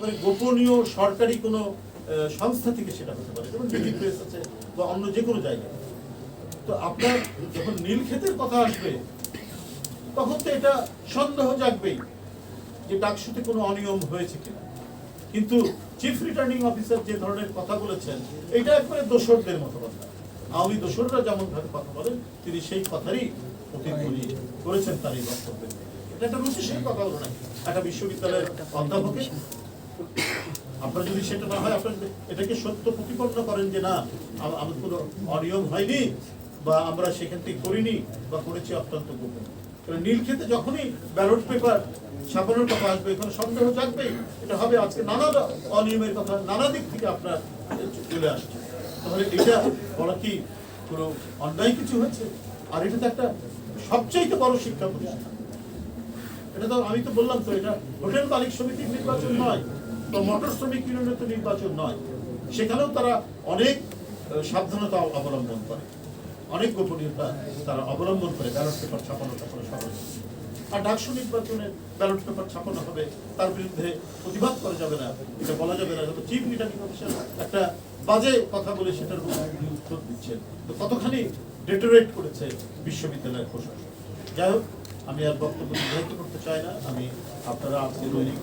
একেবারে গোপনীয় সরকারি কোনো সংস্থা থেকে সেটা হতে পারে। যেমন ডিজি প্রেস আছে বা অন্য যে কোনো জায়গায়। তো আপনার যখন নীলক্ষেতের কথা আসবে, তখন তো এটা সন্দেহ জাগবেই যে ডাকসুতে কোনো অনিয়ম হয়েছে কিনা। কিন্তু চিফ রিটার্নিং অফিসার যে ধরনের কথা বলেছেন, এটা একবারে দোসরদের মতো কথা। আওয়ামী দোসররা যেমন ভাবে কথা বলেন, তিনি সেই কথারই উনি করেছেন তার এই বক্তব্যে। এটা একটা রুচিশীল কথা হলো না একটা বিশ্ববিদ্যালয়ের অধ্যাপকের আপনার যদি সেটা না হয়, আপনার এটাকে সত্য প্রতিপন্ন করেন যে না আম- আমাদের কোনো অনিয়ম হয়নি বা আমরা সেখান থেকে করিনি বা করেছি অত্যন্ত গোপন। কারণ নীলক্ষেতে যখনই ব্যালট পেপার ছাপানোর কথা আসবে, এখানে সন্দেহ থাকবেই এটা হবে আজকে নানা অনিয়মের কথা, নানা দিক থেকে আপনার চলে আসছে। তাহলে এটা বলা কি কোনো অন্যায় কিছু হয়েছে আর এটা তো একটা সবচাইতে বড় শিক্ষা প্রতিষ্ঠান। এটা তো আমি তো বললাম তো, এটা হোটেল মালিক সমিতির নির্বাচন নয়। ইউনিয়নের তো নির্বাচন নয়, সেখানেও তারা অনেক সাবধানতা অবলম্বন করে। অনেক গোপনীয়তা তারা অবলম্বন করে, ব্যালট পেপার ছাপানো টাপানো সহজ আর ডাকসু নির্বাচনে ব্যালট পেপার ছাপানো হবে, তার বিরুদ্ধে প্রতিবাদ করা যাবে না, এটা বলা যাবে না। হয়তো চিফ রিটার্নিং অফিসার একটা বাজে কথা বলে সেটার উত্তর দিচ্ছেন। তো কতখানি ডেটোরেট করেছে বিশ্ববিদ্যালয়ের প্রশাসন? যাই হোক, আমি আর বক্তব্য করতে চাই না। আমি আপনারা আজকে দৈনিক